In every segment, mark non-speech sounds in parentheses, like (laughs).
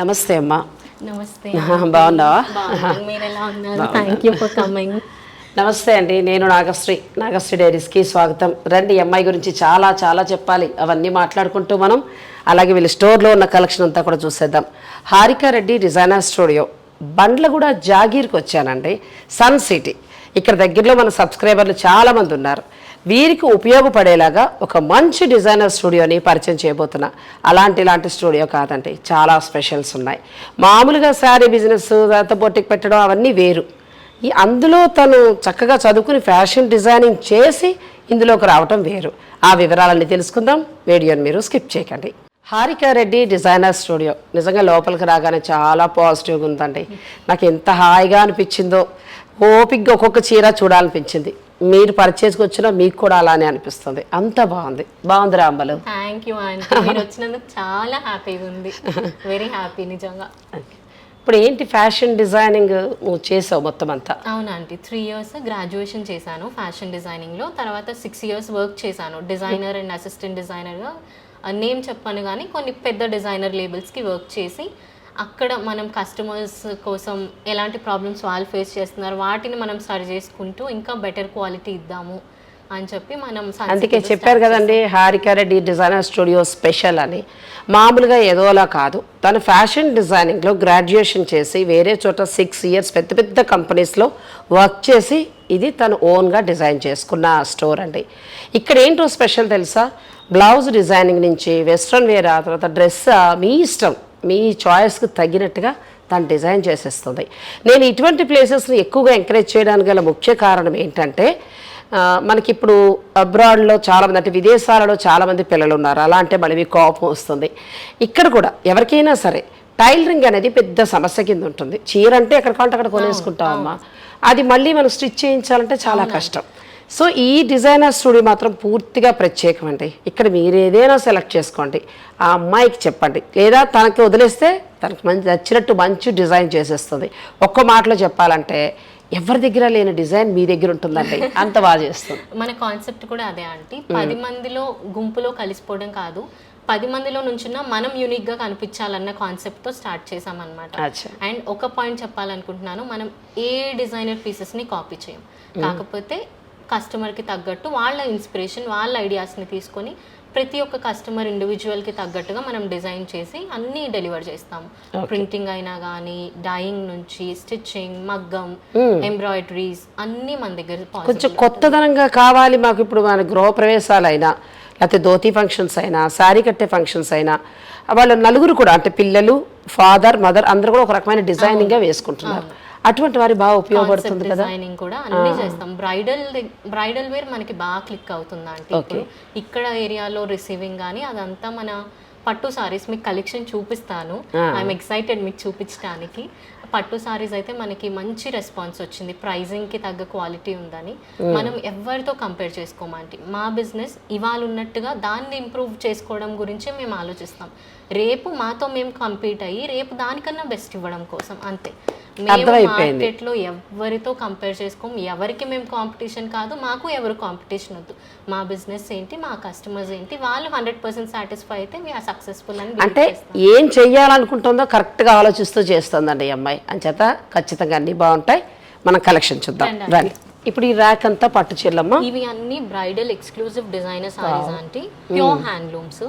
నమస్తే అమ్మా. నమస్తే. (laughs) బాగున్నావా? థ్యాంక్ యూ ఫర్ కమింగ్ నమస్తే అండి నేను నాగశ్రీ. నాగశ్రీ డైరీస్కి స్వాగతం. రండి అమ్మాయి గురించి చాలా చాలా చెప్పాలి. అవన్నీ మాట్లాడుకుంటూ మనం అలాగే వీళ్ళ స్టోర్లో ఉన్న కలెక్షన్ అంతా కూడా చూసేద్దాం. హారికా రెడ్డి డిజైనర్ స్టూడియో బండ్లగూడ జాగీర్కి వచ్చానండి సన్ సిటీ ఇక్కడ దగ్గరలో మన సబ్స్క్రైబర్లు చాలామంది ఉన్నారు. వీరికి ఉపయోగపడేలాగా ఒక మంచి డిజైనర్ స్టూడియోని పరిచయం చేయబోతున్నా. అలాంటి ఇలాంటి స్టూడియో కాదండి చాలా స్పెషల్స్ ఉన్నాయి. మామూలుగా శారీ బిజినెస్ తర్వాత బొట్టికి పెట్టడం అవన్నీ వేరు. ఈ అందులో తను చక్కగా చదువుకుని ఫ్యాషన్ డిజైనింగ్ చేసి ఇందులోకి రావటం వేరు. ఆ వివరాలన్నీ తెలుసుకుందాం. వీడియోని మీరు స్కిప్ చేయకండి. Harika Reddy designer studio. నిజంగా లోపలికి రాగానే చాలా పాజిటివ్గా ఉందండి. నాకు ఎంత హాయిగా అనిపించిందో ఓపిక్గా ఒక్కొక్క చీర చూడాలనిపించింది. మీరు పర్చేస్కి వచ్చినా మీకు కూడా అలానే అనిపిస్తుంది. అంత బాగుంది. బాగుంది రాంబలు థ్యాంక్ యూ ఆంటీ మీరు వచ్చినందుకు చాలా హ్యాపీగా ఉంది. వెరీ హ్యాపీ నిజంగా. ఇప్పుడు ఏంటి ఫ్యాషన్ డిజైనింగ్ నువ్వు చేసావు మొత్తం అంతా? అవునా ఆంటీ త్రీ ఇయర్స్ గ్రాడ్యుయేషన్ చేశాను ఫ్యాషన్ డిజైనింగ్లో తర్వాత సిక్స్ ఇయర్స్ వర్క్ చేశాను. డిజైనర్ అండ్ అసిస్టెంట్ డిజైనర్గా నేమ్ చెప్పాను కానీ కొన్ని పెద్ద డిజైనర్ లేబుల్స్కి వర్క్ చేసి అక్కడ మనం కస్టమర్స్ కోసం ఎలాంటి ప్రాబ్లమ్స్ వాళ్ళు ఫేస్ చేస్తున్నారు వాటిని మనం సరి చేసుకుంటూ ఇంకా బెటర్ క్వాలిటీ ఇద్దాము అని చెప్పి మనం అందుకే చెప్పారు కదండి Harika Reddy designer studio special అని. మామూలుగా ఏదోలా కాదు. తను ఫ్యాషన్ డిజైనింగ్లో గ్రాడ్యుయేషన్ చేసి వేరే చోట సిక్స్ ఇయర్స్ పెద్ద పెద్ద కంపెనీస్లో వర్క్ చేసి ఇది తను ఓన్గా డిజైన్ చేసుకున్న స్టోర్ అండి. ఇక్కడ ఏంటో స్పెషల్ తెలుసా? బ్లౌజ్ డిజైనింగ్ నుంచి వెస్ట్రన్ వేర్ ఆ తర్వాత డ్రెస్ మీ ఇష్టం. మీ చాయిస్కి తగినట్టుగా తను డిజైన్ చేసేస్తుంది. నేను ఇటువంటి ప్లేసెస్ని ఎక్కువగా ఎంకరేజ్ చేయడానికి గల ముఖ్య కారణం ఏంటంటే ఆ, మనకి ఇప్పుడు అబ్రాడ్లో చాలామంది అంటే విదేశాలలో చాలామంది పిల్లలు ఉన్నారు అలా అంటే మళ్ళీ మీకు కోపం వస్తుంది. ఇక్కడ కూడా ఎవరికైనా సరే టైలరింగ్ అనేది పెద్ద సమస్య కింద ఉంటుంది. చీర అంటే ఎక్కడ కావాలంటే అక్కడ కొనేసుకుంటాం అమ్మా అది మళ్ళీ మనం స్టిచ్ చేయించాలంటే చాలా కష్టం. సో ఈ డిజైనర్ స్టూడియో మాత్రం పూర్తిగా ప్రత్యేకం అండి ఇక్కడ మీరు ఏదైనా సెలెక్ట్ చేసుకోండి. ఆ అమ్మాయికి చెప్పండి. లేదా తనకి వదిలేస్తే తనకి మంచి నచ్చినట్టు మంచి డిజైన్ చేసేస్తుంది. ఒక్క మాటలో చెప్పాలంటే ఎవరి దగ్గర లేని డిజైన్ మీ దగ్గర ఉంటుందండి. అంత బాగా చేస్తుంది. (laughs) మన కాన్సెప్ట్ కూడా అదే ఆంటీ. పది మందిలో గుంపులో కలిసిపోవడం కాదు. పది మందిలో నుంచున్న మనం యూనిక్గా కనిపించాలన్న కాన్సెప్ట్తో స్టార్ట్ చేసాం అనమాట అచ్చా. అండ్ ఒక పాయింట్ చెప్పాలనుకుంటున్నాను. మనం ఏ డిజైనర్ పీసెస్ని కాపీ చేయం. కాకపోతే కస్టమర్కి తగ్గట్టు వాళ్ళ ఇన్స్పిరేషన్ వాళ్ళ ఐడియాస్ని తీసుకొని ప్రతి ఒక్క కస్టమర్ ఇండివిజువల్కి తగ్గట్టుగా మనం డిజైన్ చేసి అన్ని డెలివర్ చేస్తాము ప్రింటింగ్ అయినా కానీ డైయింగ్ నుంచి స్టిచ్చింగ్ మగ్గం ఎంబ్రాయిడరీస్ అన్ని మన దగ్గర. కొంచెం కొత్తదనంగా కావాలి మాకు ఇప్పుడు మన గృహప్రవేశాలైనా లేకపోతే ధోతి ఫంక్షన్స్ అయినా శారీ కట్టే ఫంక్షన్స్ అయినా వాళ్ళ నలుగురు కూడా అంటే పిల్లలు ఫాదర్ మదర్ అందరూ కూడా ఒక రకమైన డిజైనింగ్గా వేసుకుంటున్నారు. అటువంటి వారి బాగా ఉపయోగపడుతుంది కదా. డిజైనింగ్ కూడా అన్ని చేస్తాం. బ్రైడల్ బ్రైడల్ వేర్ మనకి బాగా క్లిక్ అవుతుంది అంటే ఇక్కడ ఏరియాలో రిసీవింగ్ కానీ అదంతా మన పట్టు సారీస్ మీకు కలెక్షన్ చూపిస్తాను. ఐఎమ్ ఎక్సైటెడ్ మీకు చూపించడానికి పట్టు సారీస్ అయితే మనకి మంచి రెస్పాన్స్ వచ్చింది. ప్రైజింగ్కి తగ్గ క్వాలిటీ ఉందని. మనం ఎవరితో కంపేర్ చేసుకోమంటే మా బిజినెస్ ఇవాళ ఉన్నట్టుగా దాన్ని ఇంప్రూవ్ చేసుకోవడం గురించే మేము ఆలోచిస్తాం. రేపు మాతో మేము కంపీట్ అయ్యి రేపు దానికన్నా బెస్ట్ ఇవ్వడం కోసం అంతే. అర్థమైపోయింది. మార్కెట్లో ఎవరితో కంపేర్ చేసుకోం ఎవరికి మేము కాంపిటీషన్ కాదు మాకు ఎవరు కాంపిటీషన్ వద్దు. మా బిజినెస్ ఏంటి మా కస్టమర్స్ ఏంటి వాళ్ళు హండ్రెడ్ పర్సెంట్ సాటిస్ఫై అయితే వీఆర్ సక్సెస్ఫుల్ అని అంటే. ఏం చెయ్యాలనుకుంటుందో కరెక్ట్గా ఆలోచిస్తూ చేస్తుందండి ఈ అమ్మాయి. అంచేత ఖచ్చితంగా అన్నీ బాగుంటాయి. మనం కలెక్షన్ చూద్దాం. రండి. రండి. ఇప్పుడు ఈ ర్యాక్ అంతా పట్టు చీరలమ్మా. ఇవి అన్ని బ్రైడల్ ఎక్స్క్లూజివ్ డిజైనర్ సారీస్ అంటే ప్యూర్ హ్యాండ్లూమ్స్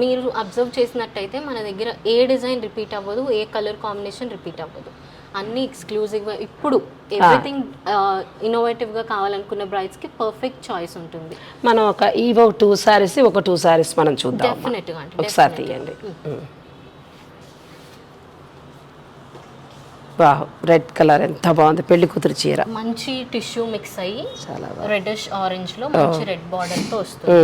మీరు అబ్జర్వ్ చేసినట్టయితే మన దగ్గర ఏ డిజైన్ రిపీట్ అవ్వదు ఏ కలర్ కాంబినేషన్ రిపీట్ అవ్వదు. అన్ని ఎక్స్క్లూజివ్ ఇప్పుడు ఎవ్రీథింగ్ ఇన్నోవేటివ్గా కావాలనుకున్న బ్రైడ్స్కి పర్ఫెక్ట్ చాయిస్ ఉంటుంది. మనం ఒక ఈ ఒక టూ సారీస్ ఒక టూ సారీస్ మనం చూద్దాం అమ్మా. డెఫినెట్గా అంటే ఒకసారి తీయండి. వాహ్ రెడ్ కలర్ ఎంత బాగుంది. పెళ్ళి కూతురు చీర. మంచి టిష్యూ మిక్స్ అయ్యి చాలా రెడ్డిష్ ఆరెంజ్లో మంచి రెడ్ బార్డర్తో వస్తుంది.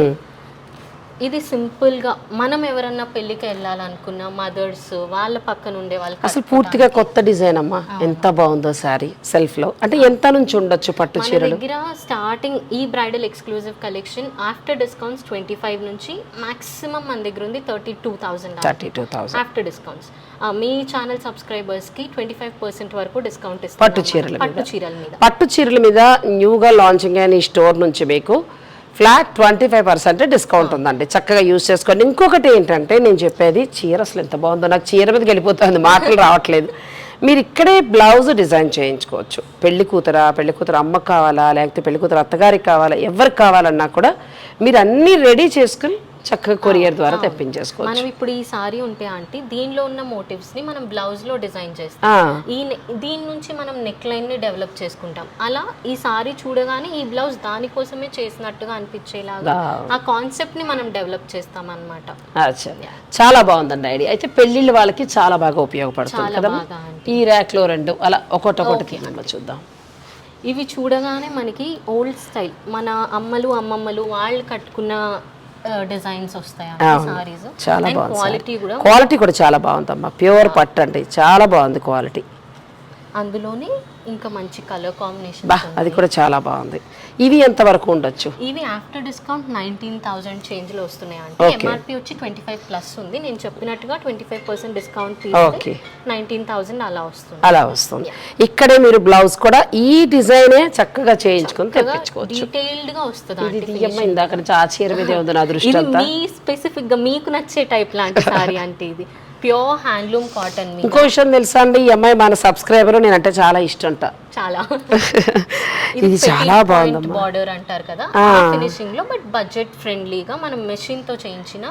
ఇది సింపుల్గా మనం ఎవరన్నా పెళ్ళికి వెళ్ళాలనుకున్న మదర్స్ వాళ్ళ పక్కన ఉండే వాళ్ళు అసలు పూర్తిగా కొత్త డిజైన్ అమ్మా. ఎంత బాగుందో సారీ సెల్ఫ్లో అంటే ఎంత నుంచి ఉండొచ్చు పట్టు చీరలు? దగ్గర స్టార్టింగ్ ఈ bridal exclusive collection after discounts twenty five నుంచి మాక్సిమం మన దగ్గర ఉంది thirty two thousand thirty two thousand. After discounts. మీ ఛానల్ సబ్స్క్రైబర్స్కి ట్వంటీ ఫైవ్ పర్సెంట్ వరకు డిస్కౌంట్ పట్టు ఇస్తాం చీరల పట్టు చీరల మీద. పట్టు చీరల మీద న్యూగా లాంచింగ్ అయిన ఈ స్టోర్ నుంచి మీకు flat twenty five percent discount ఉందండి. చక్కగా యూస్ చేసుకోండి. ఇంకొకటి ఏంటంటే నేను చెప్పేది చీర అసలు ఎంత బాగుందో. నాకు చీర మీదకి వెళ్ళిపోతుంది. మాటలు రావట్లేదు. మీరు ఇక్కడే బ్లౌజ్ డిజైన్ చేయించుకోవచ్చు. పెళ్ళి కూతురా పెళ్ళి కూతురు అమ్మకు కావాలా లేకపోతే పెళ్ళి కూతురు అత్తగారికి కావాలా ఎవరికి కావాలన్నా కూడా మీరు అన్నీ రెడీ చేసుకుని చక్కగా కొరియర్ ద్వారా తెప్పించేసుకోవచ్చు. మనం ఇప్పుడు ఈ సారీ ఉంటే ఆంటీ దీనిలో ఉన్న మోటివ్స్ని మనం బ్లౌజ్లో డిజైన్ చేస్తాం. ఈ దీని నుంచి మనం నెక్ లైన్ని డెవలప్ చేసుకుంటాం. అలా ఈ సారీ చూడగానే ఈ బ్లౌజ్ దానికోసమే చేసినట్టుగా అనిపించేలాగా. ఆ కాన్సెప్ట్ని మనం డెవలప్ చేస్తాం అన్నమాట అచ్చా చాలా బాగుందండి ఐడియా. అయితే పెళ్ళిళ్ళ వాళ్ళకి చాలా బాగా ఉపయోగపడుతుంది బాగా ఈ ర్యాక్లో రెండు అలా ఒకటి ఒకటి తీయమ్మా చూద్దాం. ఇవి చూడగానే మనకి ఓల్డ్ స్టైల్ మన అమ్మలు అమ్మమ్మలు వాళ్ళు కట్టుకున్న డిజైన్స్ వస్తాయి చాలా బాగుంది క్వాలిటీ కూడా క్వాలిటీ కూడా చాలా బాగుందమ్మా. ప్యూర్ పట్టు అండి. చాలా బాగుంది క్వాలిటీ అందులోనే ఇంకా మంచి కలర్ కాంబినేషన్ బా అది కూడా చాలా బాగుంది. ఇవి ఎంత వరకు ఉండొచ్చు? ఇవి ఆఫ్టర్ డిస్కౌంట్ నైన్టీన్ థౌసండ్ చేంజ్లో వస్తున్నాయి అంటే. ఎంఆర్పి వచ్చి ట్వంటీ ఫైవ్ ప్లస్ ఉంది. నేను చెప్పినట్టుగా ట్వంటీ ఫైవ్ పర్సెంట్ డిస్కౌంట్. తీస్తే నైన్టీన్ థౌసండ్ అలా వస్తుంది. అలా వస్తుంది. ఇక్కడే మీరు బ్లౌజ్ కూడా ఈ డిజైనే చక్కగా చేయించుకొని తెప్పించుకోవచ్చు. డీటెయిల్డ్గా వస్తుంది ఇందాక నుంచి ఆ చీర మీదే ఉంది నా దృష్టి మీ స్పెసిఫిక్గా మీకు నచ్చే టైప్ లాంటి సారీ అంటే ఇది. ప్యూర్ హ్యాండ్లూమ్ కాటన్ ఇంకో విషయం తెలుసా అండి? ఈ అమ్మాయి మన సబ్స్క్రైబర్ నేనంటే చాలా ఇష్టంట. చాలా. (laughs) ఇది చాలా బాగుందమ్మా. బార్డర్ అంటారు కదా? ఫినిషింగ్లో బట్ బడ్జెట్ ఫ్రెండ్లీగా మనం మెషిన్తో చేయించిన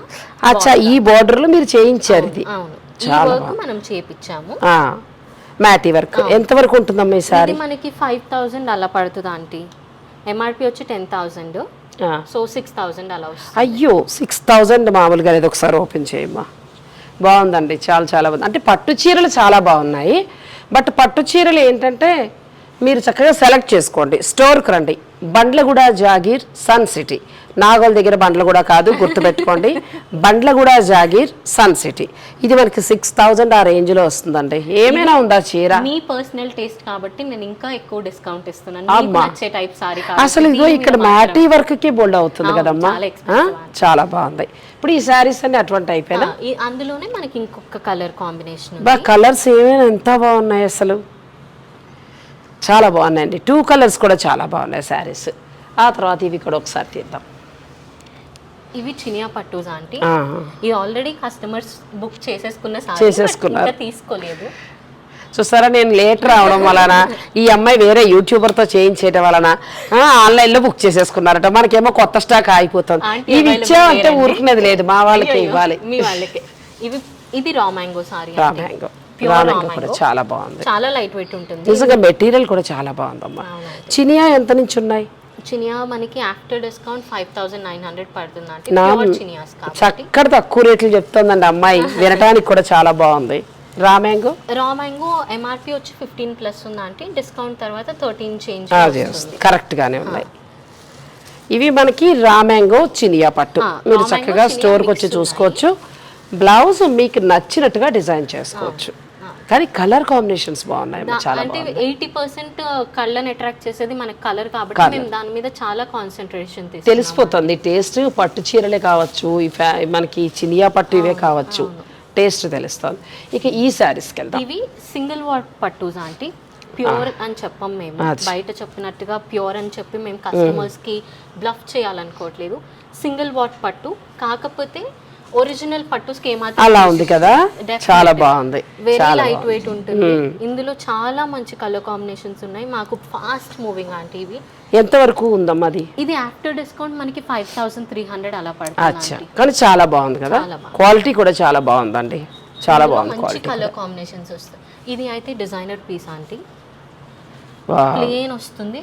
అచ్చా ఈ border లో మీరు చేయించారు ఇది. అవును ఈ వర్క్ మనం చేపించాము. ఆ, మ్యాటీ వర్క్. ఎంత వరకు ఉంటుందమ్మా ఈ సారీ ఇది మనకి ఫైవ్ థౌజండ్ అలా పడుతుంది ఆంటీ. ఎంఆర్పి వచ్చి ten thousand so six thousand అలా వస్తుంది. అయ్యో సిక్స్ థౌజండ్ మామూలుగా లేదు. ఒకసారి ఓపెన్ చేయమ్మా. బాగుందండి చాలా చాలా బాగుంది. అంటే పట్టు చీరలు చాలా బాగున్నాయి. బట్ పట్టు చీరలు ఏంటంటే మీరు చక్కగా సెలెక్ట్ చేసుకోండి. స్టోర్కి రండి. Bandlaguda Jagir Sun City. Nagole దగ్గర బండ్లగూడ కాదు గుర్తుపెట్టుకోండి. Bandlaguda Jagir Sun City. ఇది మనకి సిక్స్ థౌజండ్ ఆ రేంజ్లో వస్తుందండి. ఏమైనా ఉందా చీర? మీ పర్సనల్ టేస్ట్ కాబట్టి నేను ఇంకా ఎక్కువ డిస్కౌంట్ ఇస్తున్నాను. టైప్ సారీ అసలు ఇదిగో ఇక్కడ మ్యాటీ వర్క్కి బోల్డ్ అవుతుంది కదమ్మా. చాలా బాగుంది. ఇప్పుడు ఈ శారీస్ అన్ని అటువంటి అయిపోయినా అందులోనే మనకి ఇంకొక కలర్ కాంబినేషన్ బా కలర్స్ ఏమైనా ఎంత బాగున్నాయి అసలు? చాలా బాగున్నాయండి. టూ కలర్స్ కూడా చాలా బాగున్నాయి శారీస్ ఆ తర్వాత ఇవి కూడా ఒకసారి తీద్దాం. ఇవి చినియా పట్టూస్ ఆంటీ. ఇది ఆల్రెడీ కస్టమర్స్ బుక్ చేసేసుకున్న చేసేసుకున్నారు. తీసుకోలేదు. చూస్తారా నేను లేట్ రావడం వలన ఈ అమ్మాయి వేరే యూట్యూబర్తో చేయించేయడం వలన ఆన్లైన్లో బుక్ చేసేసుకున్నారట. మనకేమో కొత్త స్టాక్ అయిపోతుంది ఇవి ఇచ్చామంటే. ఊరుకునేది లేదు. మా వాళ్ళకి ఇవ్వాలి. మీ వాళ్ళకి. ఇవి ఇది raw mango sorry raw mango. కూడా. చాలా బాగుంది. చాలా లైట్ వెయిట్ ఉంటుంది. నిజంగా మెటీరియల్ కూడా చాలా బాగుందమ్మా. చినియా ఎంత నుంచి ఉన్నాయి? చినియా మనకి after discount five thousand nine hundred పడుతుంది అంటే నా ప్యూర్ చినియాస్ కాబట్టి. చక్కటి తక్కువ రేట్లు చెప్తోందండి అమ్మాయి. (laughs) వినటానికి కూడా చాలా బాగుంది. Raw mango? Raw mango MRP వచ్చి ఫిఫ్టీన్ ప్లస్ ఉందా అంటే డిస్కౌంట్ తర్వాత థర్టీన్ చేంజ్ కరెక్ట్ గానే ఉన్నాయి. ఇవి మనకి రా మ్యాంగో చినియా పట్టు. ఆ, మీరు చక్కగా స్టోర్కి వచ్చి చూసుకోవచ్చు. బ్లౌజ్ మీకు నచ్చినట్టుగా డిజైన్ చేసుకోవచ్చు. కానీ కలర్ కాంబినేషన్స్ బాగున్నాయి చాలా అంటే ఎయిటీ పర్సెంట్ కళ్ళని అట్రాక్ట్ చేసేది మనకి కలర్ కాబట్టి మేము దాని మీద చాలా కాన్సన్ట్రేషన్ తెలిసిపోతుంది. టేస్ట్ పట్టు చీరలే కావచ్చు మనకి చినియా పట్టు ఇవే కావచ్చు. టేస్ట్ తెలుస్తుంది. ఇక ఈ శారీస్కి వెళ్దాం. ఇవి సింగిల్ వాట్ పట్టూస్ ఆంటీ. ప్యూర్ అని చెప్పం మేము. బయట చెప్పినట్టుగా ప్యూర్ అని చెప్పి మేము కస్టమర్స్కి బ్లఫ్ చేయాలనుకోవట్లేదు. సింగిల్ వాట్ పట్టు కాకపోతే ఒరిజినల్ పట్టుస్కి ఏమాత్రం అలా ఉంది కదా? చాలా బాగుంది. వెరీ చాలా లైట్. వెయిట్ ఉంటుంది. ఇందులో చాలా మంచి కలర్ కాంబినేషన్స్ ఉన్నాయి. మాకు ఫాస్ట్ మూవింగ్ ఆంటీ ఇవి. ఎంతవరకు ఉందమ్మా అది? ఇది ఆఫ్టర్ డిస్కౌంట్ మనకి ఫైవ్ థౌసండ్ త్రీ హండ్రెడ్ అలా పడుతుంది అచ్చా. కానీ చాలా బాగుంది కదా. క్వాలిటీ కూడా చాలా బాగుందండి. చాలా బాగుంది మంచి క్వాలిటీ కలర్ కాంబినేషన్స్ వస్తాయి. ఇది అయితే డిజైనర్ పీస్ ఆంటీ. ప్లేన్ వస్తుంది.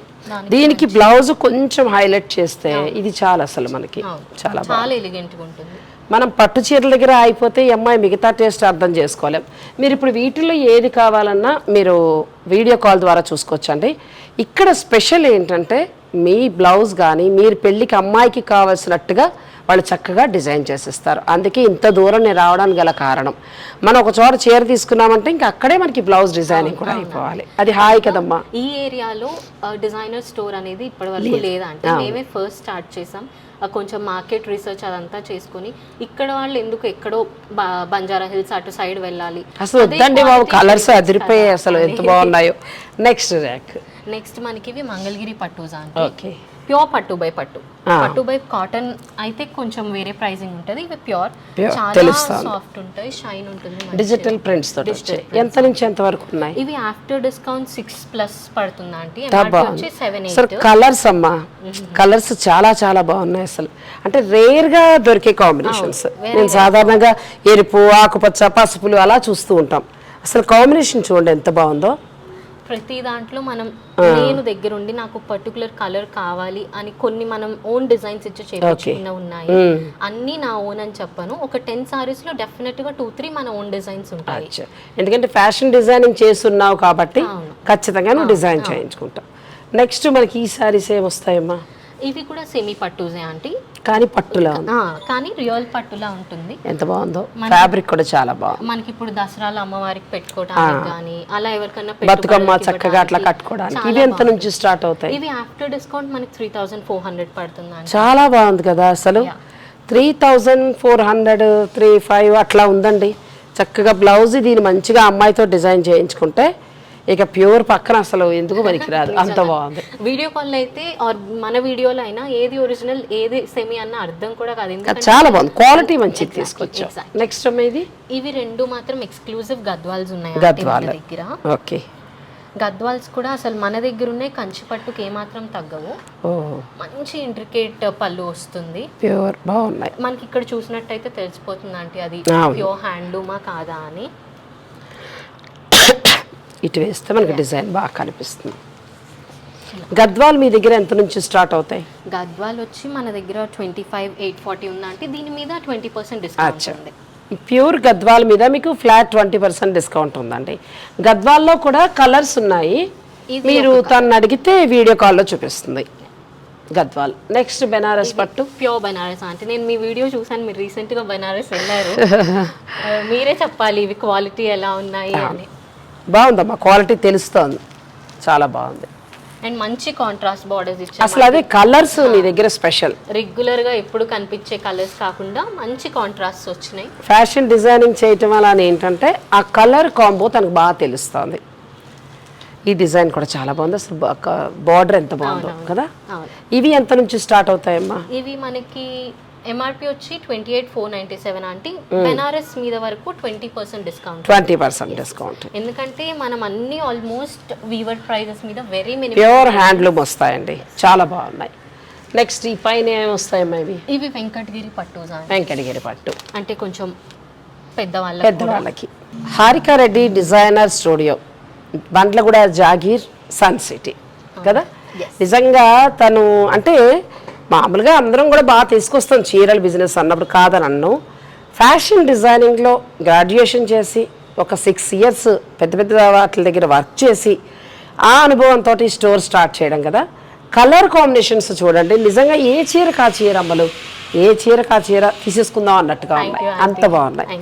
దానికి బ్లౌజ్ కొంచెం హైలైట్ చేస్తే ఇది చాలా అసలు మనకి. చాలా చాలా ఎలిగెంట్గా ఉంటుంది. మనం పట్టు చీరల దగ్గర అయిపోతే ఈ అమ్మాయి మిగతా టేస్ట్ అర్థం చేసుకోలేం. మీరు ఇప్పుడు వీటిల్లో ఏది కావాలన్నా మీరు వీడియో కాల్ ద్వారా చూసుకోవచ్చండి. ఇక్కడ స్పెషల్ ఏంటంటే మీ బ్లౌజ్ కానీ మీరు పెళ్ళికి అమ్మాయికి కావాల్సినట్టుగా వాళ్ళు చక్కగా డిజైన్ చేసిస్తారు. అందుకే ఇంత దూరం నేను రావడానికి గల కారణం. మనం ఒక చోట చీర తీసుకున్నామంటే ఇంకా అక్కడే మనకి బ్లౌజ్ డిజైనింగ్ కూడా అయిపోవాలి. అది హాయ్ కదమ్మా. ఈ ఏరియాలో డిజైనర్ స్టోర్ అనేది ఇప్పటి వరకు లేదంటే మేమే ఫస్ట్ స్టార్ట్ చేసాం. కొంచెం మార్కెట్ రీసెర్చ్ అదంతా చేసుకొని ఇక్కడ వాళ్ళు ఎందుకు ఎక్కడో బ- బంజారా హిల్స్ అటు సైడ్ వెళ్ళాలి. అసలు వద్దండి బాబు కలర్స్ అదిరిపోయాయి అసలు ఎంత బాగున్నాయో. నెక్స్ట్ ర్యాక్ నెక్స్ట్ మనకి ఇవి మంగళగిరి పట్టూస్ అంటే ఓకే ప్యూర్ పట్టు బై పట్టు. పట్టు బై కాటన్ అయితే కొంచెం వేరే ప్రైసింగ్ ఉంటుంది. ఇవి ప్యూర్ చాలా. సాఫ్ట్ ఉంటాయి షైన్ ఉంటుంది. డిజిటల్ ప్రింట్స్ వచ్చాయి. ఎంత నుంచి ఎంత వరకు ఉన్నాయి? ఇవి ఆఫ్టర్ డిస్కౌంట్ సిక్స్ ప్లస్ పడుతుందా అంటే సెవెన్ కలర్స్ అమ్మా. కలర్స్ చాలా చాలా బాగున్నాయి అసలు. అంటే రేర్గా దొరికే కాంబినేషన్స్ నేను సాధారణంగా ఎరుపు ఆకుపచ్చ పసుపులు అలా చూస్తూ ఉంటాం. అసలు కాంబినేషన్ చూడండి ఎంత బాగుందో. ప్రతి దాంట్లో మనం నేను దగ్గరుండి నాకు పర్టికులర్ కలర్ కావాలి అని కొన్ని మనం ఓన్ డిజైన్స్ ఇచ్చి చేయించుకున్న ఉన్నాయి. అన్ని నా ఓన్ అని చెప్పను. ఒక టెన్ సారీస్లో డెఫినెట్గా టూ త్రీ మన ఓన్ డిజైన్స్ ఉంటాయి. ఎందుకంటే ఫ్యాషన్ డిజైనింగ్ చేస్తున్నావు కాబట్టి. ఖచ్చితంగా నువ్వు డిజైన్ చేయించుకుంటావు. నెక్స్ట్ మనకి ఈ సారీస్ ఏమి వస్తాయమ్మా ఇవి కూడా సెమీ పట్టుసే ఆంటీ. కానీ పట్టులా? కానీ రియల్ పట్టులా ఉంటుంది. ఎంత బాగుందో? ఫ్యాబ్రిక్ కూడా చాలా బాగుంది. మనకి ఇప్పుడు దసరాలు అమ్మవారికి పెట్టుకోవడానికి కానీ అలా ఎవరికైనా బతుకమ్మ చక్కగా అట్లా కట్టుకోవడానికి. ఇవి ఎంత నుంచి స్టార్ట్ అవుతాయి? ఇవి ఆఫ్టర్ డిస్కౌంట్ మనకి త్రీ థౌసండ్ ఫోర్ హండ్రెడ్ పడుతుంది చాలా బాగుంది కదా అసలు? Three thousand four hundred three five అట్లా ఉందండి. చక్కగా బ్లౌజ్ దీన్ని మంచిగా అమ్మాయితో డిజైన్ చేయించుకుంటే ఇక ప్యూర్ పక్కన అసలు ఎందుకు పనికిరాదు? అంత బాగుంది. వీడియో కాల్ అయితే ఆర్ మన వీడియోలో అయినా ఏది ఒరిజినల్ ఏది సెమీ అన్న అర్థం కూడా కాదు. చాలా బాగుంది. క్వాలిటీ మంచిది తీసుకొచ్చాం. నెక్స్ట్ ఇది? ఇవి రెండు మాత్రం ఎక్స్క్లూజివ్ గద్వాల్స్ ఉన్నాయి? గద్వాల్. దగ్గర. ఓకే. గద్వాల్స్ కూడా అసలు మన దగ్గర ఉన్నాయి కంచి పట్టుకి ఏమాత్రం తగ్గవు. మంచి ఇంట్రికేట్ పళ్ళు వస్తుంది. ప్యూర్ బాగున్నాయి. మనకి ఇక్కడ చూసినట్టయితే తెలిసిపోతుంది అంటే అది. ప్యూర్ హ్యాండ్లూమా కాదా అని. ఇటు వేస్తే మనకి డిజైన్ బాగా కనిపిస్తుంది. గద్వాల్ మీ దగ్గర ఎంత నుంచి స్టార్ట్ అవుతాయి? గద్వాల్ వచ్చి మన దగ్గర ట్వంటీ ఫైవ్ ఎయిట్ ఫార్టీ ఉందంటే దీని మీద ట్వంటీ పర్సెంట్ డిస్కౌంట్. ఉంది ప్యూర్ గద్వాల్ మీద మీకు ఫ్లాట్ ట్వంటీ పర్సెంట్ డిస్కౌంట్ ఉందండి. గద్వాల్లో కూడా కలర్స్ ఉన్నాయి. మీరు తను అడిగితే వీడియో కాల్లో చూపిస్తుంది. గద్వాల్. నెక్స్ట్ బెనారస్ పట్టు. ప్యూర్ బనారస్ అంటే నేను మీ వీడియో చూసాను మీరు రీసెంట్గా బనారస్ వెళ్ళారు. (laughs) మీరే చెప్పాలి ఇవి క్వాలిటీ ఎలా ఉన్నాయి అని. బాగుందమ్మా క్వాలిటీ తెలుస్తోంది. చాలా బాగుంది. అండ్ మంచి కాంట్రాస్ట్ బార్డర్స్ ఇచ్చారు అసలు అదే కలర్స్ నీ దగ్గర స్పెషల్ రెగ్యులర్గా ఎప్పుడు కనిపించే కలర్స్ కాకుండా మంచి కాంట్రాస్ట్ వచ్చినాయి. ఫ్యాషన్ డిజైనింగ్ చేయటం వల్ల ఏంటంటే ఆ కలర్ కాంబో తనకు బాగా తెలుస్తుంది. ఈ డిజైన్ కూడా చాలా బాగుంది. అసలు బార్డర్ ఎంత బాగుందో కదా? ఇవి ఎంత నుంచి స్టార్ట్ అవుతాయమ్మా? ఇవి మనకి ఎంఆర్పి వచ్చి twenty eight four ninety seven అంటే బెనారస్ మీద వరకు twenty percent discount twenty percent discount ఎందుకంటే మనం అన్ని ఆల్మోస్ట్ వీవర్ ప్రైజెస్ మీద వెరీ మినిమం ప్యూర్ హ్యాండ్లూమ్ వస్తాయండి. చాలా బాగున్నాయి. నెక్స్ట్ ఈ పైన ఏమి వస్తాయమ్మా ఇవి? ఇవి వెంకటగిరి పట్టుజా వెంకటగిరి పట్టు. అంటే కొంచెం పెద్దవాళ్ళ పెద్దవాళ్ళకి. Harika Reddy designer studio. Bandlaguda Jagir Sun City. కదా? నిజంగా తను అంటే మామూలుగా అందరం కూడా బాగా తీసుకొస్తాం చీరల బిజినెస్ అన్నప్పుడు కాదని అన్ను ఫ్యాషన్ డిజైనింగ్లో గ్రాడ్యుయేషన్ చేసి ఒక సిక్స్ ఇయర్స్ పెద్ద పెద్ద వాటి దగ్గర వర్క్ చేసి ఆ అనుభవంతో స్టోర్ స్టార్ట్ చేయడం కదా. కలర్ కాంబినేషన్స్ చూడండి. నిజంగా ఏ చీర కా చీర అమ్మలు? ఏ చీర కా చీర తీసేసుకుందాం అన్నట్టుగా ఉన్నాయి. అంత బాగున్నాయి.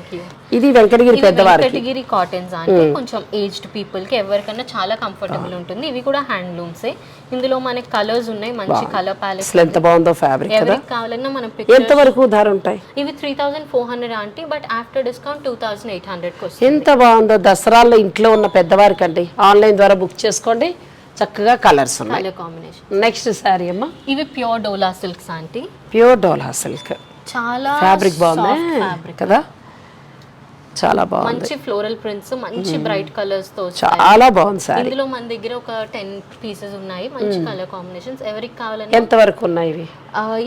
ఇది వెంకటగిరి ఇవి పెద్దవారికి. వెంకటగిరి కాటన్స్ అంటే కొంచెం ఏజ్డ్ పీపుల్కి ఎవరికైనా చాలా కంఫర్టబుల్ ఉంటుంది. ఇవి కూడా హ్యాండ్లూమ్సే ఇందులో మనకి కలర్స్ ఉన్నాయి. మంచి కలర్ ప్యాలెట్ అసలు ఎంత బాగుందో ఫ్యాబ్రిక్ ఎవరికి కావాలన్నా మనం ఎంత వరకు ధర ఉంటాయి? ఇవి త్రీ థౌసండ్ ఫోర్ హండ్రెడ్ అంటే but after discount two thousand eight వస్తుంది. ఎంత బాగుందో దసరాల్లో ఇంట్లో ఉన్న పెద్దవారికి అండి ఆన్లైన్ ద్వారా బుక్ చేసుకోండి. చక్కగా కలర్స్ ఉన్నాయి. కాంబినేషన్ నెక్స్ట్ శారీ అమ్మ. ఇవి pure Dola silks aunty pure Dola silk చాలా ఫ్యాబ్రిక్ బాగుంది? ఫ్యాబ్రిక్ కదా? చాలా బాగుంది. మంచి ఫ్లోరల్ ప్రింట్స్ మంచి బ్రైట్ కలర్స్తో. చాలా బాగుంది శారీ ఇందులో మన దగ్గర ఒక టెన్ పీసెస్ ఉన్నాయి. మంచి కలర్ కాంబినేషన్స్ ఎవరికి కావాలన్నా ఎంత వరకు ఉన్నాయి ఇవి?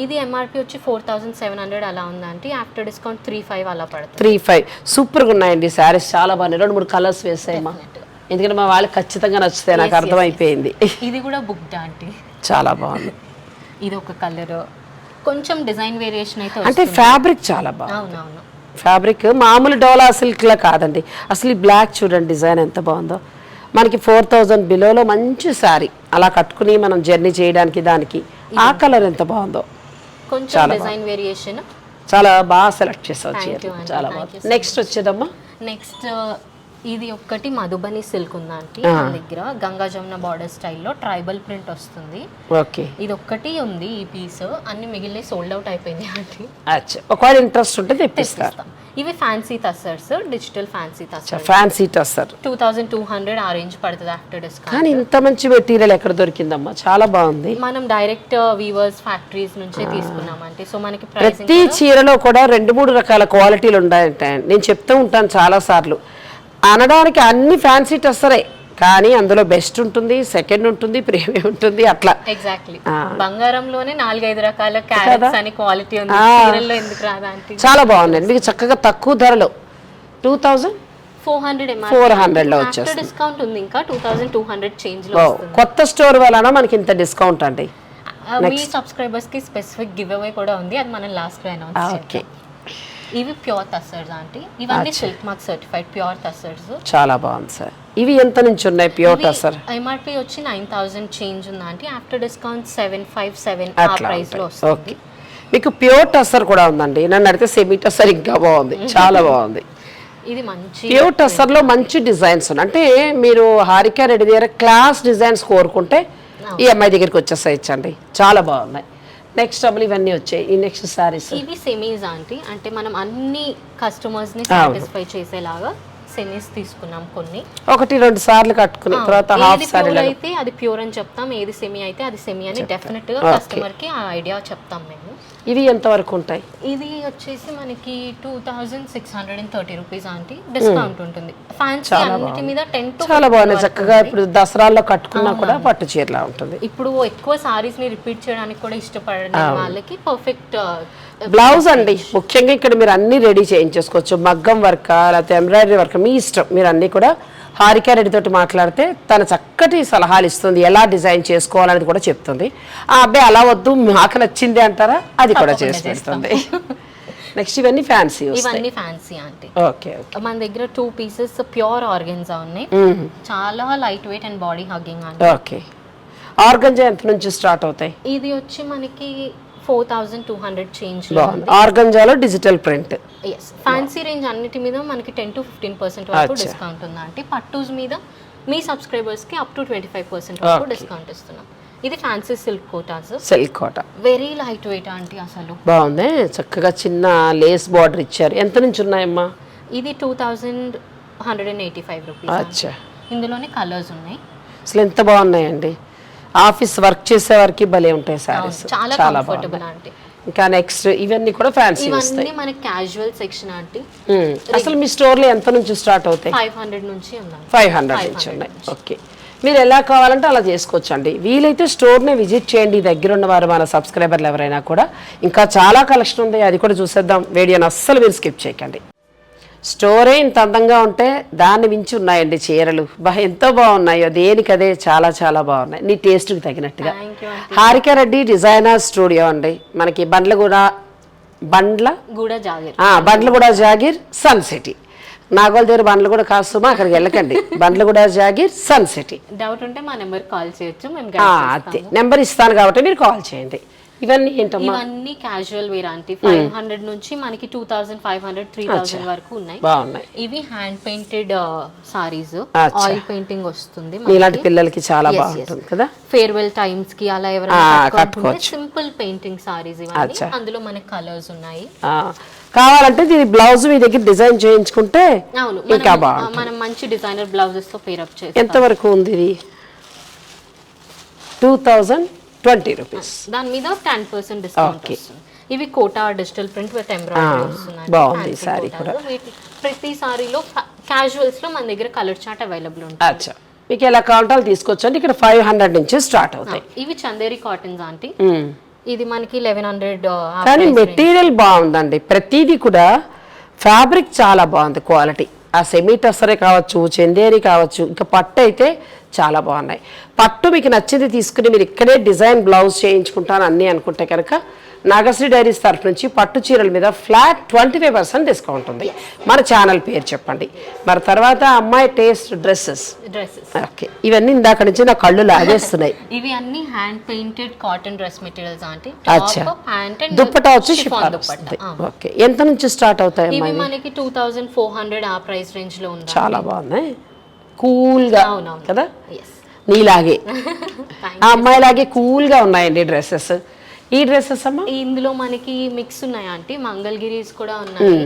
ఇది ఎంఆర్పి వచ్చి ఫోర్ థౌసండ్ సెవెన్ హండ్రెడ్ అలా ఉందంటే ఆఫ్టర్ డిస్కౌంట్ త్రీ ఫైవ్ అలా పడుతుంది. త్రీ ఫైవ్ సూపర్గా ఉన్నాయండి శారీస్ చాలా బాగున్నాయి. రెండు మూడు కలర్స్ వేసాయమ్మా. ఎందుకంటే మా వాళ్ళకి ఖచ్చితంగా నచ్చుతాయి నాకు అర్థమైపోయింది. ఇది కూడా బుక్ ఆంటీ? చాలా బాగుంది. ఇది ఒక కలర్. కొంచెం డిజైన్ వేరియేషన్ అయితే అంటే. ఫ్యాబ్రిక్ చాలా బాగుంది. ఫ్యాబ్రిక్ మామూలు డోలా సిల్క్లా కాదండి. అసలు ఈ బ్లాక్ చూడండి డిజైన్ ఎంత బాగుందో. మనకి ఫోర్ థౌజండ్ బిలోలో మంచి శారీ. అలా కట్టుకుని మనం జర్నీ చేయడానికి దానికి ఆ కలర్ ఎంత బాగుందో. కొంచెం డిజైన్ వేరియేషన్. చాలా బాగా సెలెక్ట్ చేసావు. చాలా బాగుంది. నెక్స్ట్ వచ్చేదమ్మా. నెక్స్ట్ ఇది ఒక్కటి మధుబని సిల్క్ మన దగ్గర గంగా జమున బార్డర్ స్టైల్లో ట్రైబల్ ప్రింట్ వస్తుంది. ఓకే. ఇది ఒక్కటి ఉంది ఈ పీస్ అన్ని మిగిలిన సోల్డ్ అవుట్ అయిపోయింది ఆంటీ. అచ్చా. ఒకవేళ ఇంట్రెస్ట్ ఉంటే తెప్పిస్తాం. ఇవి fancy tussars digital fancy tussar fancy tussar two thousand two hundred ఆ రేంజ్ పడుతుంది ఆఫ్టర్ డిస్కౌంట్ కానీ ఇంత మంచి మెటీరియల్ ఎక్కడ దొరికిందమ్మా? చాలా బాగుంది. మనం డైరెక్ట్ వీవర్స్ ఫ్యాక్టరీస్ నుంచే తీసుకున్నాం అంటే సో మనకి ప్రతి చీరలో కూడా రెండు మూడు రకాల క్వాలిటీలు ఉంటాయంటాయండి నేను చెప్తూ ఉంటాను చాలా సార్లు. అనడానికి అన్ని ఫ్యాన్సీ టస్సరే కానీ అందులో బెస్ట్ ఉంటుంది సెకండ్ ఉంటుంది ప్రీమియం ఉంటుంది అట్లా. ఎగ్జాక్ట్లీ బంగారంలోనే నాలుగైదు రకాల క్యారెట్స్ అని క్వాలిటీ ఉంది. చీరల్లో ఎందుకు రాదా అంటే? చాలా బాగుందండి మీకు చక్కగా తక్కువ ధరలో. టూ థౌజండ్ ఫోర్ హండ్రెడ్ 400 లో ఆఫ్టర్ వచ్చేస్తుంది. డిస్కౌంట్ ఉంది ఇంకా. టూ థౌసండ్ టూ హండ్రెడ్ చేంజ్లో కొత్త స్టోర్ వలన మనకి ఇంత డిస్కౌంట్ అండి? మీ సబ్స్క్రైబర్స్కి స్పెసిఫిక్ గివ్ అవే కూడా ఉంది. అది మనం లాస్ట్లో అనౌన్స్ ఓకే ఇవి ప్యూర్ తస్సర్స్ ఆంటీ. ఇవన్నీ silk mark certified pure tussars చాలా బాగుంది సార్. ఇవి ఎంత నుంచి ఉన్నాయి ప్యూర్ టస్సర్? ఎంఆర్పి వచ్చి నైన్ థౌసండ్ చేంజ్ ఉంది aunty. After discount seven five seven ఆ ప్రైస్లో ఓకే. మీకు ప్యూర్ టస్సర్ కూడా ఉందండి. నన్ను అడిగితే సెమీ టస్సర్ ఇంకా బాగుంది. (laughs) చాలా బాగుంది. ఇది మంచి ప్యూర్ టస్సర్లో మంచి డిజైన్స్ ఉన్నాయి. అంటే మీరు హారిక రెడ్డి దగ్గర క్లాస్ డిజైన్స్ కోరుకుంటే ఈ అమ్మాయి దగ్గరికి వచ్చేసేయచ్చండి. చాలా బాగున్నాయి. నెక్స్ట్ డబ్బులు ఇవన్నీ వచ్చాయి. ఈ నెక్స్ట్ సారీస్ ఇవి సెమీస్ ఆంటీ అంటే మనం అన్ని కస్టమర్స్ని. సాటిస్ఫై చేసేలాగా సెమీస్ తీసుకున్నాం కొన్ని. ఒకటి రెండు సార్లు కట్టుకుని తర్వాత హాఫ్ సారీ అయితే అది ప్యూర్ అని చెప్తాం ఏది సెమీ అయితే అది సెమీ అని డెఫినెట్గా. కస్టమర్కి ఆ ఐడియా చెప్తాం మేము. ఇవి ఎంతవరకు ఉంటాయి? ఇది వచ్చేసి మనకి two thousand six hundred and thirty rupees aunty. Discount ఉంటుంది. ఫ్యాన్సీ అన్నిటి మీద టెన్ చాలా బాగున్నాయి. చక్కగా ఇప్పుడు దసరాల్లో కట్టుకున్నా కూడా పట్టు చీరలా ఉంటుంది. ఇప్పుడు ఎక్కువ సారీస్ని రిపీట్ చేయడానికి కూడా ఇష్టపడని వాళ్ళకి పర్ఫెక్ట్ బ్లౌజ్ అండి. ముఖ్యంగా ఇక్కడ మీరు అన్ని రెడీ చేయించేసుకోవచ్చు. మగ్గం వర్క్ లేకపోతే ఎంబ్రాయిడరీ వర్క్ మీ ఇష్టం. మీరు అన్ని కూడా హారిక రెడ్డి తోటి మాట్లాడితే తన చక్కటి సలహాలు ఇస్తుంది. ఎలా డిజైన్ చేసుకోవాలనేది కూడా చెప్తుంది. ఆ అబ్బాయి అలా వద్దు మాకు నచ్చింది అంటారా? అది కూడా చేసి పెడుతుంది. నెక్స్ట్ ఇవన్నీ ఫ్యాన్సీ ఇవన్నీ ఫ్యాన్సీ ఆంటీ ఓకే ఓకే మన దగ్గర టూ పీసెస్ ప్యూర్ ఆర్గన్జా ఉన్నాయి. చాలా light weight and body hugging okay organza ఎంత నుంచి స్టార్ట్ అవుతాయి? ఇది వచ్చి మనకి four thousand two hundred change ఆర్గంజాలో digital print. Yes fancy range అన్నిటి మీద మనకి టెన్ టు ఫిఫ్టీన్ పర్సెంట్ వరకు. డిస్కౌంట్ ఉంది అంటే పట్టూస్ మీద మీ సబ్స్క్రైబర్స్కి up to twenty five percent వరకు డిస్కౌంట్ ఇస్తున్నాం. ఇది fancy silk Kotas silk Kota very light weight aunty అసలు. బాగుంది. చక్కగా చిన్న లేస్ బార్డర్ ఇచ్చారు. ఎంత నుంచి ఉన్నాయమ్మా? ఇది two thousand hundred and eighty five rupees ఇందులోనే కలర్స్ ఉన్నాయి. అసలు ఎంత బాగున్నాయండి? ఆఫీస్ వర్క్ చేసే వారికి భలే ఉంటాయి సారీస్ చాలా కంఫర్టబుల్ ఆంటీ. ఇంకా నెక్స్ట్ ఇవన్నీ కూడా ఫ్యాన్సీ వస్తాయి. Casual section aunty. అసలు మీ స్టోర్లో ఎంత నుంచి స్టార్ట్ అవుతాయి? ఫైవ్ హండ్రెడ్ నుంచి ఉన్నాయి. ఫైవ్ హండ్రెడ్ నుంచి ఉన్నాయి. ఓకే మీరు ఎలా కావాలంటే అలా చేసుకోవచ్చు అండి వీలైతే స్టోర్ని విజిట్ చేయండి. దగ్గర ఉన్న వారు మన సబ్స్క్రైబర్లు ఎవరైనా కూడా. ఇంకా చాలా కలెక్షన్ ఉంది. అది కూడా చూసేద్దాం. వీడియోని అస్సలు మీరు స్కిప్ చేయకండి. స్టోరే ఇంత అందంగా ఉంటే దాన్ని మించి ఉన్నాయండి చీరలు. బా ఎంతో బాగున్నాయో దేనికదే చాలా చాలా బాగున్నాయి. నీ టేస్ట్కి తగినట్టుగా. హారిక రెడ్డి డిజైనర్ స్టూడియో అండి. మనకి బండ్లగూడ బండ్ల? కూడా జాగిర్. ఆ, బండ్లగూడ జాగీర్ సన్ సిటీ. నాగోల్ దగ్గర బండ్లగూడ కాస్తుమా అక్కడికి వెళ్ళకండి. Bandlaguda Jagir Sun City. Doubt ఉంటే మా నెంబర్ కాల్ చేయొచ్చు. అదే. నెంబర్ ఇస్తాను కాబట్టి మీరు కాల్ చేయండి. ఇవన్నీ ఏంటమ్మా? ఇవన్నీ casual wear aunty five hundred నుంచి మనకి two thousand five hundred three thousand వరకు ఉన్నాయి. బాగున్నాయి. ఇవి hand painted sarees. Oil painting వస్తుంది మీలాంటి పిల్లలకి చాలా బాగుంటుంది కదా? ఫేర్వెల్ టైమ్స్కి అలా ఎవరైనా. సింపుల్ పెయింటింగ్ సారీస్ ఇవన్నీ. అందులో మనకి కలర్స్ ఉన్నాయి. కావాలంటే దీని బ్లౌజ్ మీ దగ్గర డిజైన్ చేయించుకుంటే అవును ఇంకా మనం- బాగుంటుంది. మనం మంచి డిజైనర్ బ్లౌజెస్తో పేరప్ చేస్తాం. ఎంతవరకు ఉంది ఇది? Two thousand twenty rupees. దాని మీద టెన్ పర్సెంట్ డిస్కౌంట్. వస్తుంది. ఇవి Kota digital print with embroidery వస్తుంది బాగుంది saree కూడా. ప్రతి సారీలో క్యాజువల్స్లో మన దగ్గర కలర్ చార్ట్ అవైలబుల్ ఉంటుంది. అచ్చా. మీకు ఎలా కావాలంటే తీసుకోవచ్చు ఇక్కడ ఫైవ్ హండ్రెడ్ నుంచి స్టార్ట్ అవుతాయి. ఇవి చందేరి కాటన్స్ ఆంటీ. ఇది మనకి లెవెన్ హండ్రెడ్ కానీ మెటీరియల్ బాగుందండి. ప్రతిదీ కూడా ఫ్యాబ్రిక్ చాలా బాగుంది క్వాలిటీ ఆ సెమీ కావచ్చు చెందేరి కావచ్చు ఇంకా పట్టు అయితే చాలా బాగున్నాయి. పట్టు మీకు నచ్చింది తీసుకుని మీరు ఇక్కడే డిజైన్ బ్లౌజ్ చేయించుకుంటాను అన్నీ అనుకుంటే కనుక నాగశ్రీ డైరీస్ తరఫు నుంచి పట్టు చీరల మీద flat twenty five percent discount ఉంది. మన ఛానల్ పేరు చెప్పండి. మరి తర్వాత అమ్మాయి టేస్ట్ డ్రెస్సెస్. Dresses okay. ఇవన్నీ ఇందాక నుంచి నా కళ్ళు లాగేస్తున్నాయి. (laughs) ఇవి అన్ని hand painted cotton dress materials అచ్చా. ప్యాంట్ అండ్ దుప్పటా వచ్చి షిఫాన్. ఓకే. ఎంత నుంచి స్టార్ట్ అవుతాయి ఇవి మనకి టూ థౌజండ్ ఫోర్ హండ్రెడ్ ఆ ప్రైస్ రేంజ్లో ఉంది చాలా బాగున్నాయి కూల్గా. కదా? నీలాగే. (laughs) ఆ అమ్మాయిలాగే కూల్గా ఉన్నాయండి డ్రెస్సెస్. ఈ డ్రెస్సెస్ అమ్మా? ఇందులో మనకి మిక్స్ ఉన్నాయి అంటే మంగళగిరీస్ కూడా ఉన్నాయి.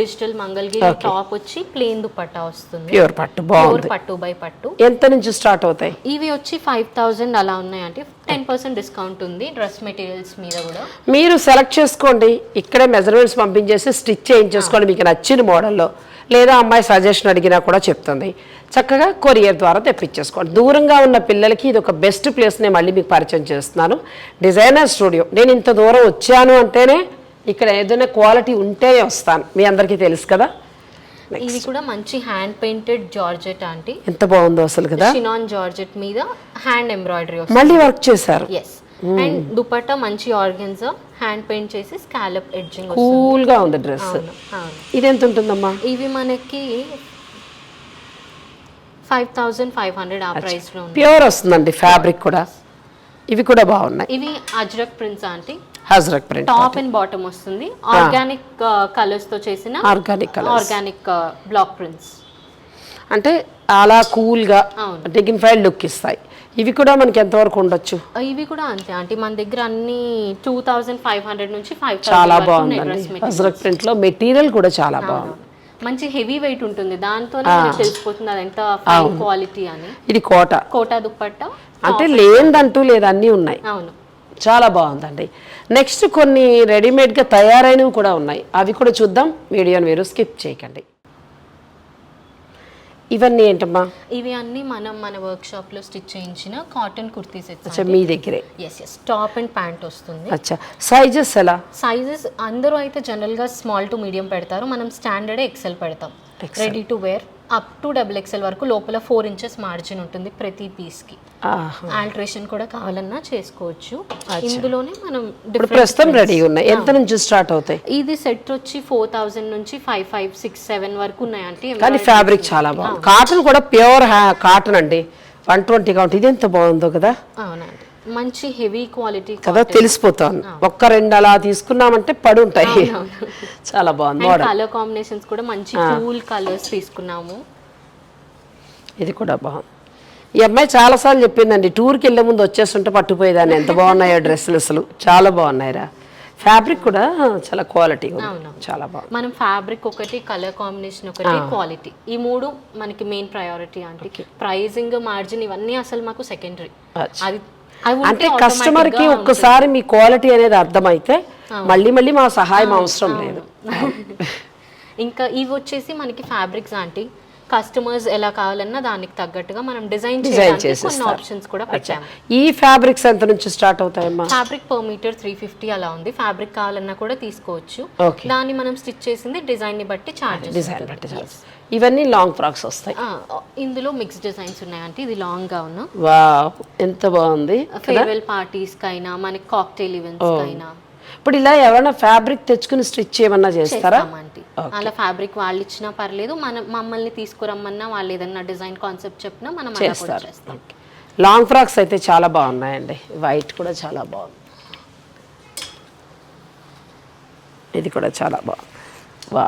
డిజిటల్ మంగళగిరి టాప్ వచ్చి ప్లేన్ దుపట్టా వస్తుంది. ప్యూర్ పట్టు ప్యూర్ బాగుంది పట్టు బై పట్టు. ఎంత నుంచి స్టార్ట్ అవుతాయి? ఇవి వచ్చి ఫైవ్ థౌజండ్ అలా ఉన్నాయి అంటే టెన్ పర్సెంట్ డిస్కౌంట్ ఉంది డ్రెస్ మెటీరియల్స్ మీద కూడా. మీరు సెలెక్ట్ చేసుకోండి. ఇక్కడే మెజర్మెంట్స్ పంపించేసి స్టిచ్ చేయించేసుకోండి. మీకు నచ్చిన మోడల్లో లేదా అమ్మాయి సజెషన్ అడిగినా కూడా చెప్తుంది. చక్కగా కొరియర్ ద్వారా తెప్పించేసుకోండి దూరంగా ఉన్న పిల్లలకి ఇది ఒక బెస్ట్ ప్లేస్ నేను మళ్ళీ మీకు పరిచయం చేస్తున్నాను. Designer studio. నేను ఇంత దూరం వచ్చాను అంటేనే ఇక్కడ ఏదైనా క్వాలిటీ ఉంటేనే వస్తాను. మీ అందరికీ తెలుసు కదా? ఇది కూడా మంచి హ్యాండ్ పెయింటెడ్ జార్జెట్ ఆంటీ. ఎంత బాగుందో అసలు కదా? షినాన్ జార్జెట్ మీద హ్యాండ్ ఎంబ్రాయిడరీ మళ్ళీ వర్క్ చేశారు? ఎస్ అండ్ దుపట్టా మంచి ఆర్గన్స్ హ్యాండ్ పెయింట్ చేసి స్కాలప్ ఎడ్జింగ్ కూల్గా ఉంది డ్రెస్ ఇది ఎంత ఉంటుందమ్మా? ఇవి మనకి ఫైవ్ థౌజండ్ ఫైవ్ హండ్రెడ్ ఆ ప్రైస్లో ప్యూర్ వస్తుందండి ఫ్యాబ్రిక్ కూడా. ఇవి కూడా బాగున్నాయి. ఇవి Ajrak prints aunty. Ajrak print top and bottom వస్తుంది. ఆర్గానిక్ కలర్స్తో చేసిన ఆర్గానిక్ ఆర్గానిక్ బ్లాక్ ప్రింట్స్ అంటే అలా కూల్గా. డిగ్నిఫైడ్ లుక్ ఇస్తాయి. ఇవి కూడా మనకి ఎంతవరకు ఉండొచ్చు? ఇవి కూడా అంతే. ఆంటీ మన దగ్గర అన్ని టూ థౌజండ్ ఫైవ్ హండ్రెడ్ నుంచి ఫైవ్ చాలా హజ్రక్ ప్రింట్లో మెటీరియల్ కూడా చాలా బాగుంది. మంచి హెవీ వెయిట్ ఉంటుంది. మనకి తెలిసిపోతుంది అది ఎంత ఫైన్ క్వాలిటీ అని. ఇది కోట. కోటా దుప్పట్టా? అంటే లేదంటూ లేదు అన్నీ ఉన్నాయి. అవును. చాలా బాగుందండి. నెక్స్ట్ కొన్ని రెడీమేడ్గా తయారైనవి కూడా ఉన్నాయి. అవి కూడా చూద్దాం. వీడియోని మీరు స్కిప్ చేయకండి. ఇవన్నీ ఏంటమ్మా? ఇవి అన్ని మనం మన వర్క్ షాప్లో స్టిచ్ చేయించిన కాటన్ కుర్తీ సెట్స్ అచ్చా మీ దగ్గరే. Yes yes top and pant వస్తుంది. అచ్చా. సైజెస్ ఎలా? సైజెస్ అందరూ అయితే జనరల్గా స్మాల్ టు మీడియం పెడతారు. మనం స్టాండర్డ్ ఎక్సెల్ పెడతాం. Ready to wear up to double XL వరకు లోపల ఫోర్ ఇంచెస్ మార్జిన్ ఉంటుంది ప్రతి పీస్కి. ఆల్టరేషన్ కూడా కావాలన్నా చేసుకోవచ్చు. ఇందులోనే మనం ప్రస్తుతం రెడీ ఉన్నాయి. ఎంత నుంచి స్టార్ట్ అవుతాయి? ఇది సెట్ వచ్చి ఫోర్ థౌజండ్ నుంచి ఫైవ్ ఫైవ్ సిక్స్ సెవెన్ వరకు ఉన్నాయంటే కానీ ఫ్యాబ్రిక్ చాలా బాగుంది. కాటన్ కూడా ప్యూర్ కాటన్ అండి. వన్ ట్వంటీ కౌంట్ ఇది ఎంత బాగుందో కదా? అవునండి. మంచి హెవీ క్వాలిటీ కదా తెలిసిపోతాను. ఒక్క రెండు అలా తీసుకున్నామంటే పడి ఉంటాయి చాలా బాగుంది. కలర్ కాంబినేషన్స్ కూడా మంచి కూల్ కలర్స్ తీసుకున్నాము. ఇది కూడా బాగుంది. ఈ అమ్మాయి చాలాసార్లు చెప్పిందండి టూర్కి వెళ్ళే ముందు వచ్చేస్తుంటే పట్టుపోయేదాన్ని ఎంత బాగున్నాయో డ్రెస్సులు అసలు. చాలా బాగున్నాయిరా. ఫ్యాబ్రిక్ కూడా చాలా క్వాలిటీ. చాలా బాగుంది. మనం ఫ్యాబ్రిక్ ఒకటి కలర్ కాంబినేషన్ ఒకటి క్వాలిటీ ఈ మూడు మనకి మెయిన్ ప్రయారిటీ అంటే ప్రైజింగ్ మార్జిన్ ఇవన్నీ అసలు మాకు సెకండరీ. అది అంటే కస్టమర్కి ఒక్కసారి మీ క్వాలిటీ అనేది అర్థమైతే మళ్ళీ మళ్ళీ మా సహాయం అవసరం లేదు. (laughs) ఇంకా ఇవి వచ్చేసి మనకి ఫ్యాబ్రిక్స్ ఆంటీ. కస్టమర్స్ ఎలా కావాలన్నా దానికి తగ్గట్టుగా మనం డిజైన్ డిజైన్ కొన్ని చేసేస్తారు. ఆప్షన్స్ కూడా పెట్టాము. ఈ ఫ్యాబ్రిక్స్ ఎంత నుంచి start అవుతాయమ్మా? Fabric per metre three fifty అలా ఉంది. ఫ్యాబ్రిక్ కావాలన్నా కూడా తీసుకోవచ్చు. దాన్ని మనం స్టిచ్ చేసింది డిజైన్ని బట్టి చార్జెస్ డిజైన్ బట్టి. ఇవన్నీ లాంగ్ ఫ్రాక్స్ వస్తాయి. ఇందులో మిక్స్ డిజైన్స్ ఉన్నాయంటే ఇది లాంగ్గా ఉన్న. వా ఎంత బాగుంది ఫేర్వెల్ పార్టీస్ కైనా మనకి కాక్టైల్ ఈవెంట్స్ కైనా. ఇప్పుడు ఇలా ఎవరైనా ఫ్యాబ్రిక్ తెచ్చుకుని స్టిచ్ చేయమన్నా చేస్తారా? అలా ఫ్యాబ్రిక్ వాళ్ళు ఇచ్చినా పర్లేదు మనం మమ్మల్ని తీసుకురమ్మన్నా వాళ్ళు ఏదన్నా డిజైన్ కాన్సెప్ట్ చెప్పినా మనం చేస్తారు. చేస్తాం. లాంగ్ ఫ్రాక్స్ అయితే చాలా బాగున్నాయండి. వైట్ కూడా చాలా బాగుంది. ఇది కూడా చాలా బాగుంది. వా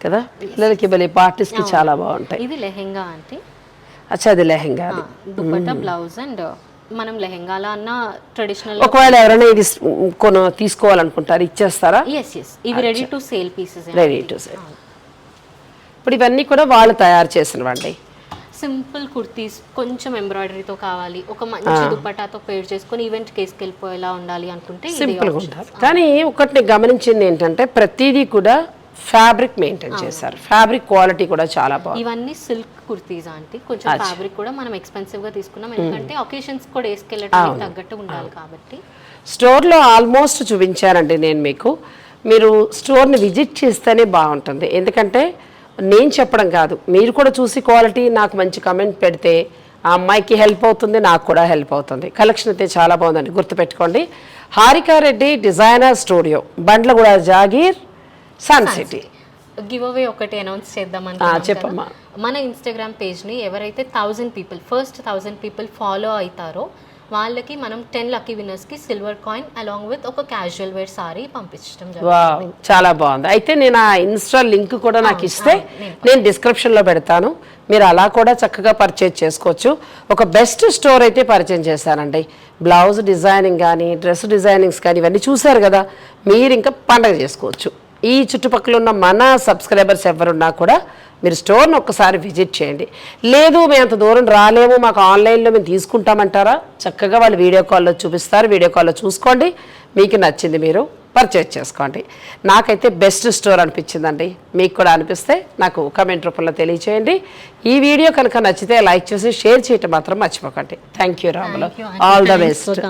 కదా? పిల్లలకి భలే పార్టీస్కి చాలా బాగుంటాయి. ఇది లెహెంగా అంటే అచ్చా అది లెహెంగా అది. దుపట్టా బ్లౌజ్ అండ్ మనం లెహెంగాలా అన్న ట్రెడిషనల్ ఒకవేళ ఎవరైనా ఇది కొను తీసుకోవాలనుకుంటారు ఇచ్చేస్తారా? ఎస్ ఎస్ ఇవి ready to sale pieces ready to say ఇప్పుడు ఇవన్నీ కూడా వాళ్ళు తయారు చేసినవండి. సింపుల్ కుర్తీస్ కొంచెం ఎంబ్రాయిడరీతో కావాలి. ఒక మంచి దుపట్టాతో పేర్ చేసుకొని ఈవెంట్ కేసుకి వెళ్ళిపోయేలా ఉండాలి అనుకుంటే సింపుల్గా ఉంటారు కానీ ఒకటి గమనించింది ఏంటంటే ప్రతిదీ కూడా ఫ్యాబ్రిక్ మెయింటైన్ చేశారు. ఫ్యాబ్రిక్ క్వాలిటీ కూడా చాలా బాగుంది. ఇవన్నీ సిల్క్ కుర్తీస్ ఆంటీ. కొంచెం ఫ్యాబ్రిక్ కూడా మనం ఎక్స్పెన్సివ్గా తీసుకున్నాం ఎందుకంటే ఒకేషన్స్ కూడా వేసుకెళ్ళడానికి తగ్గట్టు ఉండాలి కాబట్టి. స్టోర్లో ఆల్మోస్ట్ చూపించానండి నేను మీకు. మీరు స్టోర్ని విజిట్ చేస్తేనే బాగుంటుంది. ఎందుకంటే నేను చెప్పడం కాదు. మీరు కూడా చూసి క్వాలిటీ నాకు మంచి కమెంట్ పెడితే ఆ అమ్మాయికి హెల్ప్ అవుతుంది నాకు కూడా హెల్ప్ అవుతుంది. కలెక్షన్ అయితే చాలా బాగుందండి. గుర్తుపెట్టుకోండి. Harika Reddy designer studio Bandlaguda Jagir Sun City giveaway ఒకటి అనౌన్స్ చేద్దాం చెప్పమ్మా. మన ఇన్స్టాగ్రామ్ పేజ్ని ఎవరైతే thousand people first thousand people follow అవుతారో వాళ్ళకి మనం ten lucky విన్నర్స్కి silver coin along with ఒక క్యాజువల్ వేర్ సారీ పంపించడం చాలా బాగుంది. అయితే నేను ఆ ఇన్స్టా లింక్ కూడా నాకు ఇస్తే నేను డిస్క్రిప్షన్లో పెడతాను. మీరు అలా కూడా చక్కగా పర్చేజ్ చేసుకోవచ్చు. ఒక బెస్ట్ స్టోర్ అయితే పరిచయం చేశానండి. బ్లౌజ్ డిజైనింగ్ కానీ డ్రెస్ డిజైనింగ్స్ కానీ ఇవన్నీ చూశారు కదా మీరు ఇంకా పండగ చేసుకోవచ్చు. ఈ చుట్టుపక్కల ఉన్న మన సబ్స్క్రైబర్స్ ఎవరున్నా కూడా మీరు స్టోర్ని ఒక్కసారి విజిట్ చేయండి. లేదు మేము అంత దూరం రాలేము మాకు ఆన్లైన్లో మేము తీసుకుంటామంటారా? చక్కగా వాళ్ళు వీడియో కాల్లో చూపిస్తారు వీడియో కాల్లో చూసుకోండి. మీకు నచ్చింది మీరు పర్చేజ్ చేసుకోండి. నాకైతే బెస్ట్ స్టోర్ అనిపించిందండి. మీకు కూడా అనిపిస్తే నాకు కమెంట్ రూపంలో తెలియచేయండి. ఈ వీడియో కనుక నచ్చితే లైక్ చేసి షేర్ చేయటం మాత్రం మర్చిపోకండి. Thank you Ramulu. All the best